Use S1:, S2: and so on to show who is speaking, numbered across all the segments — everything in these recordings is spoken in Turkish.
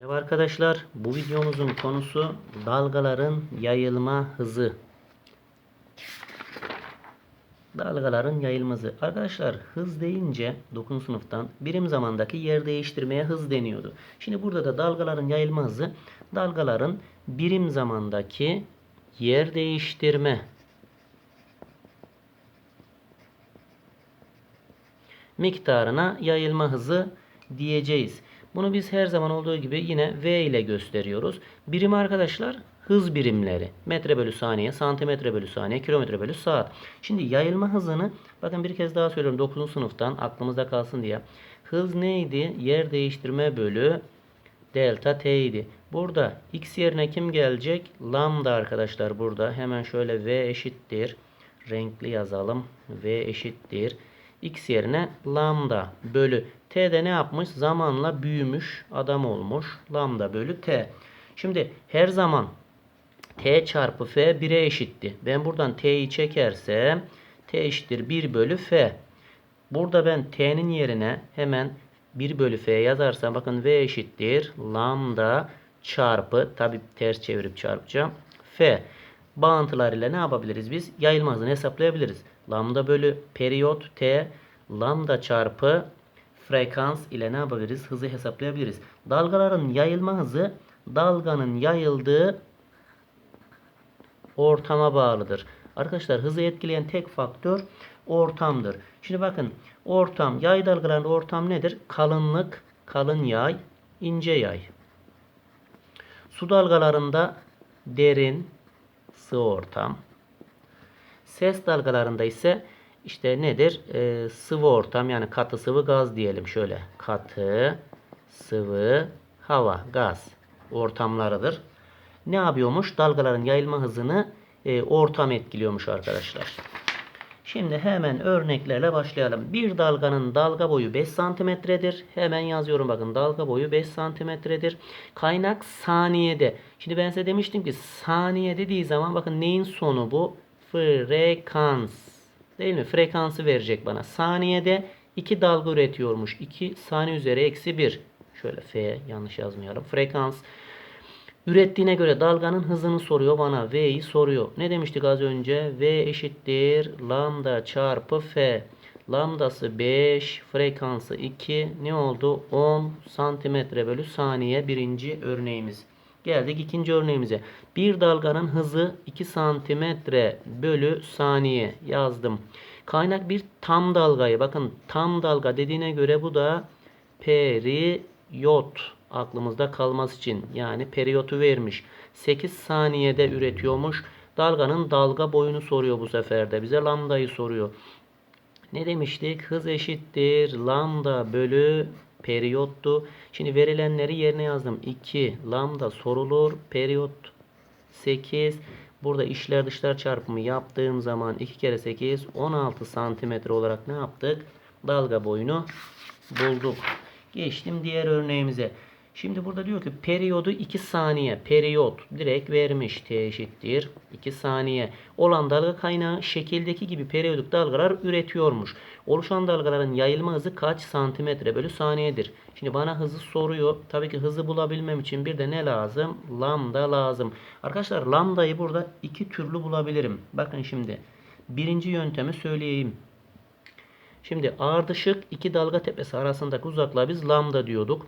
S1: Merhaba arkadaşlar, bu videomuzun konusu dalgaların yayılma hızı. Dalgaların yayılma hızı. Arkadaşlar hız deyince 9. sınıftan birim zamandaki yer değiştirmeye hız deniyordu. Şimdi burada da dalgaların yayılma hızı dalgaların birim zamandaki yer değiştirme miktarına yayılma hızı diyeceğiz. Bunu biz her zaman olduğu gibi yine V ile gösteriyoruz. Birim arkadaşlar hız birimleri. Metre bölü saniye, santimetre bölü saniye, kilometre bölü saat. Şimdi yayılma hızını bakın bir kez daha söylüyorum 9. sınıftan aklımızda kalsın diye. Hız neydi? Yer değiştirme bölü delta t idi. Burada x yerine kim gelecek? Lambda arkadaşlar burada. Hemen şöyle v eşittir. Renkli yazalım. v eşittir. X yerine lambda bölü t de ne yapmış? Zamanla büyümüş adam olmuş. Lambda bölü t. Şimdi her zaman t çarpı f 1'e eşitti. Ben buradan t'yi çekersem t eşittir 1 bölü f. Burada ben t'nin yerine hemen 1 bölü f yazarsam bakın v eşittir lambda çarpı tabi ters çevirip çarpacağım f. Bağıntılar ile ne yapabiliriz biz? Yayılma hızını hesaplayabiliriz. Lambda bölü periyot t lambda çarpı frekans ile ne yapabiliriz? Hızı hesaplayabiliriz. Dalgaların yayılma hızı dalganın yayıldığı ortama bağlıdır. Arkadaşlar hızı etkileyen tek faktör ortamdır. Şimdi bakın ortam yay dalgalarında ortam nedir? Kalınlık, kalın yay, ince yay. Su dalgalarında derin, sığ ortam. Ses dalgalarında ise işte nedir? Ee, sıvı ortam yani katı sıvı gaz diyelim şöyle. Katı, sıvı, hava, gaz ortamlarıdır. Ne yapıyormuş? Dalgaların yayılma hızını e, ortam etkiliyormuş arkadaşlar. Şimdi hemen örneklerle başlayalım. Bir dalganın dalga boyu 5 santimetredir. Hemen yazıyorum bakın dalga boyu 5 santimetredir. Kaynak saniyede. Şimdi ben size demiştim ki saniye dediği zaman bakın neyin sonu bu? Frekans. Değil mi? Frekansı verecek bana. Saniyede 2 dalga üretiyormuş. 2 saniye üzeri eksi 1. Şöyle F yanlış yazmayalım. Frekans. Ürettiğine göre dalganın hızını soruyor bana. V'yi soruyor. Ne demiştik az önce? V eşittir lambda çarpı F. Lambdası 5, frekansı 2. Ne oldu? 10 santimetre bölü saniye birinci örneğimiz. Geldik ikinci örneğimize. Bir dalganın hızı 2 santimetre bölü saniye yazdım. Kaynak bir tam dalgayı. Bakın tam dalga dediğine göre bu da periyot aklımızda kalması için yani periyotu vermiş. 8 saniyede üretiyormuş. Dalganın dalga boyunu soruyor bu sefer de. Bize lambdayı soruyor. Ne demiştik? Hız eşittir lambda bölü periyottu. Şimdi verilenleri yerine yazdım. 2 lambda sorulur. Periyot 8. Burada işler dışlar çarpımı yaptığım zaman 2 kere 8 16 santimetre olarak ne yaptık? Dalga boyunu bulduk. Geçtim diğer örneğimize. Şimdi burada diyor ki periyodu 2 saniye. Periyot direkt vermiş. T eşittir 2 saniye. Olan dalga kaynağı şekildeki gibi periyodik dalgalar üretiyormuş. Oluşan dalgaların yayılma hızı kaç santimetre bölü saniyedir? Şimdi bana hızı soruyor. Tabii ki hızı bulabilmem için bir de ne lazım? Lambda lazım. Arkadaşlar lambdayı burada iki türlü bulabilirim. Bakın şimdi. Birinci yöntemi söyleyeyim. Şimdi ardışık iki dalga tepesi arasındaki uzaklığa biz lambda diyorduk.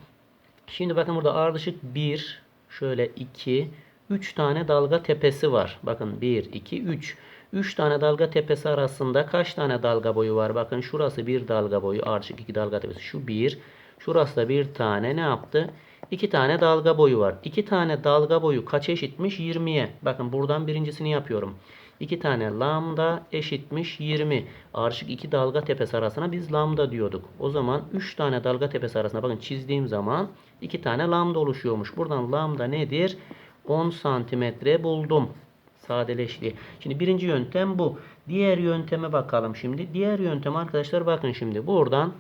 S1: Şimdi bakın burada ardışık 1, şöyle 2, 3 tane dalga tepesi var. Bakın 1, 2, 3. 3 tane dalga tepesi arasında kaç tane dalga boyu var? Bakın şurası bir dalga boyu. Ardışık 2 dalga tepesi. Şu 1. Şurası da bir tane ne yaptı? 2 tane dalga boyu var. 2 tane dalga boyu kaç eşitmiş? 20'ye. Bakın buradan birincisini yapıyorum. 2 tane lambda eşitmiş 20. Ardışık 2 dalga tepesi arasına biz lambda diyorduk. O zaman 3 tane dalga tepesi arasına bakın çizdiğim zaman 2 tane lambda oluşuyormuş. Buradan lambda nedir? 10 santimetre buldum. Sadeleşti. Şimdi birinci yöntem bu. Diğer yönteme bakalım şimdi. Diğer yöntem arkadaşlar bakın şimdi. Buradan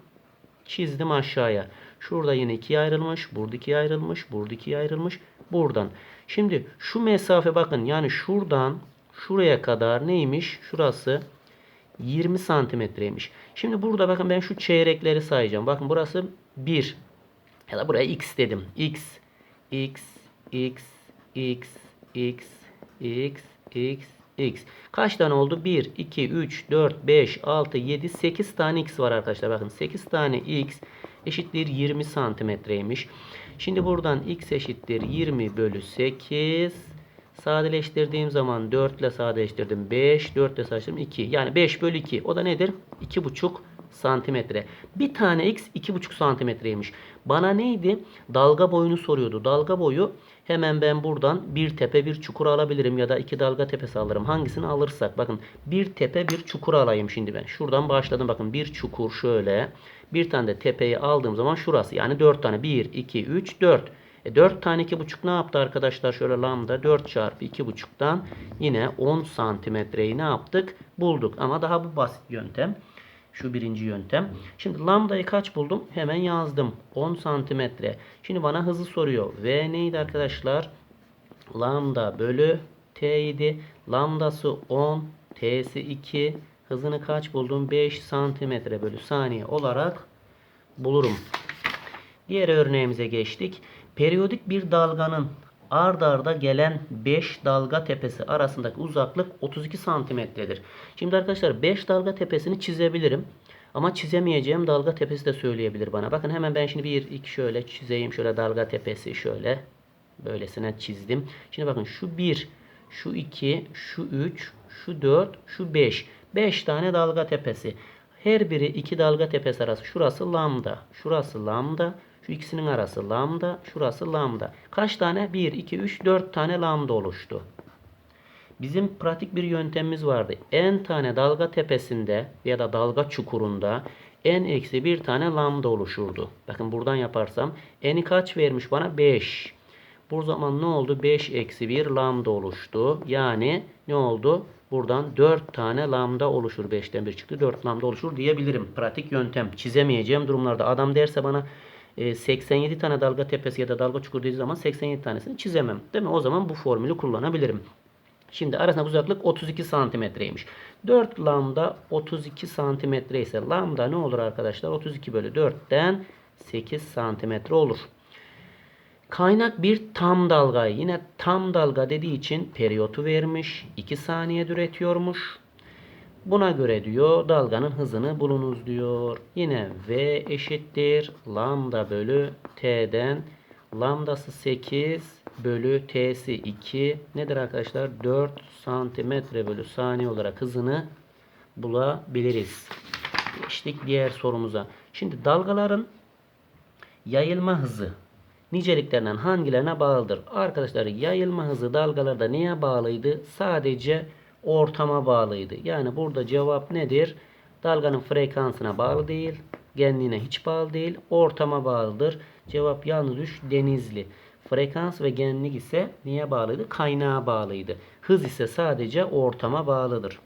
S1: çizdim aşağıya. Şurada yine ikiye ayrılmış. Burada ikiye ayrılmış. Burada ikiye ayrılmış. Buradan. Şimdi şu mesafe bakın. Yani şuradan şuraya kadar neymiş? Şurası 20 santimetreymiş. Şimdi burada bakın ben şu çeyrekleri sayacağım. Bakın burası 1. Ya da buraya x dedim. x, x x x x x x x kaç tane oldu? 1 2 3 4 5 6 7 8 tane x var arkadaşlar. Bakın 8 tane x eşittir 20 santimetreymiş. Şimdi buradan x eşittir 20 bölü 8 Sadeleştirdiğim zaman 4 ile sadeleştirdim. 5, 4 ile sadeleştirdim 2. Yani 5 bölü 2. O da nedir? 2,5 santimetre. Bir tane x 2,5 santimetreymiş. Bana neydi? Dalga boyunu soruyordu. Dalga boyu hemen ben buradan bir tepe bir çukur alabilirim ya da iki dalga tepesi alırım. Hangisini alırsak. Bakın bir tepe bir çukur alayım şimdi ben. Şuradan başladım. Bakın bir çukur şöyle. Bir tane de tepeyi aldığım zaman şurası. Yani 4 tane. 1, 2, 3, 4. E 4 tane 2,5 ne yaptı arkadaşlar? Şöyle lambda 4 çarpı 2,5'tan yine 10 santimetreyi ne yaptık? Bulduk. Ama daha bu basit yöntem. Şu birinci yöntem. Şimdi lambdayı kaç buldum? Hemen yazdım. 10 santimetre. Şimdi bana hızı soruyor. V neydi arkadaşlar? Lambda bölü T idi. Lambdası 10. T'si 2. Hızını kaç buldum? 5 santimetre bölü saniye olarak bulurum. Diğer örneğimize geçtik. Periyodik bir dalganın ard arda gelen 5 dalga tepesi arasındaki uzaklık 32 santimetredir. Şimdi arkadaşlar 5 dalga tepesini çizebilirim. Ama çizemeyeceğim dalga tepesi de söyleyebilir bana. Bakın hemen ben şimdi bir iki şöyle çizeyim. Şöyle dalga tepesi şöyle. Böylesine çizdim. Şimdi bakın şu 1, şu 2, şu 3, şu 4, şu 5. 5 tane dalga tepesi. Her biri iki dalga tepesi arası. Şurası lambda. Şurası lambda. Şu ikisinin arası lambda. Şurası lambda. Kaç tane? 1, 2, 3, 4 tane lambda oluştu. Bizim pratik bir yöntemimiz vardı. En tane dalga tepesinde ya da dalga çukurunda en eksi bir tane lambda oluşurdu. Bakın buradan yaparsam eni kaç vermiş bana? 5. Bu zaman ne oldu? 5 eksi 1 lambda oluştu. Yani ne oldu? Buradan 4 tane lambda oluşur. 5'ten 1 çıktı. 4 lambda oluşur diyebilirim. Pratik yöntem. Çizemeyeceğim durumlarda. Adam derse bana 87 tane dalga tepesi ya da dalga çukur dediği zaman 87 tanesini çizemem. Değil mi? O zaman bu formülü kullanabilirim. Şimdi arasındaki uzaklık 32 santimetreymiş. 4 lambda 32 santimetre ise lambda ne olur arkadaşlar? 32 bölü 4'ten 8 santimetre olur. Kaynak bir tam dalgayı yine tam dalga dediği için periyotu vermiş. 2 saniyede üretiyormuş. Buna göre diyor dalganın hızını bulunuz diyor. Yine V eşittir lambda bölü T'den lambdası 8 bölü T'si 2 nedir arkadaşlar? 4 santimetre bölü saniye olarak hızını bulabiliriz. Geçtik diğer sorumuza. Şimdi dalgaların yayılma hızı niceliklerinden hangilerine bağlıdır? Arkadaşlar yayılma hızı dalgalarda neye bağlıydı? Sadece ortama bağlıydı. Yani burada cevap nedir? Dalganın frekansına bağlı değil. Genliğine hiç bağlı değil. Ortama bağlıdır. Cevap yalnız 3 denizli. Frekans ve genlik ise niye bağlıydı? Kaynağa bağlıydı. Hız ise sadece ortama bağlıdır.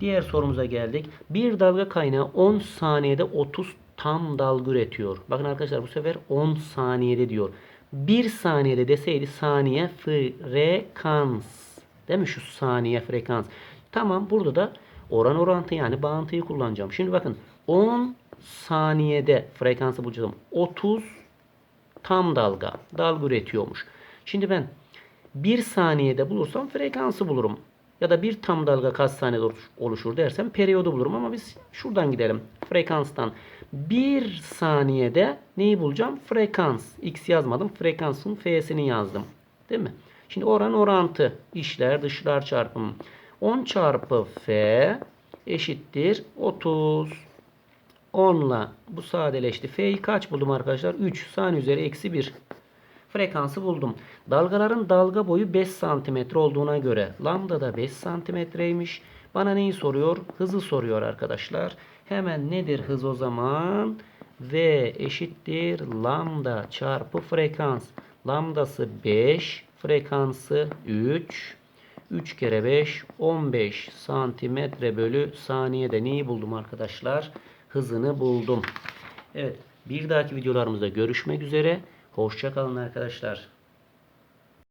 S1: Diğer sorumuza geldik. Bir dalga kaynağı 10 saniyede 30 tam dalga üretiyor. Bakın arkadaşlar bu sefer 10 saniyede diyor. 1 saniyede deseydi saniye frekans. Değil mi? Şu saniye frekans. Tamam burada da oran orantı yani bağıntıyı kullanacağım. Şimdi bakın 10 saniyede frekansı bulacağım. 30 tam dalga. Dalga üretiyormuş. Şimdi ben 1 saniyede bulursam frekansı bulurum. Ya da bir tam dalga kaç saniyede oluşur dersem periyodu bulurum. Ama biz şuradan gidelim. Frekanstan. 1 saniyede neyi bulacağım? Frekans. X yazmadım. Frekansın F'sini yazdım. Değil mi? Şimdi oran orantı. İşler dışlar çarpımı. 10 çarpı F eşittir 30. 10 ile bu sadeleşti. F'yi kaç buldum arkadaşlar? 3 saniye üzeri eksi 1. Frekansı buldum. Dalgaların dalga boyu 5 santimetre olduğuna göre lambda da 5 santimetreymiş. Bana neyi soruyor? Hızı soruyor arkadaşlar. Hemen nedir hız o zaman? V eşittir lambda çarpı frekans. Lambdası 5, frekansı 3. 3 kere 5 15 santimetre bölü saniyede neyi buldum arkadaşlar? Hızını buldum. Evet bir dahaki videolarımızda görüşmek üzere. Hoşçakalın arkadaşlar.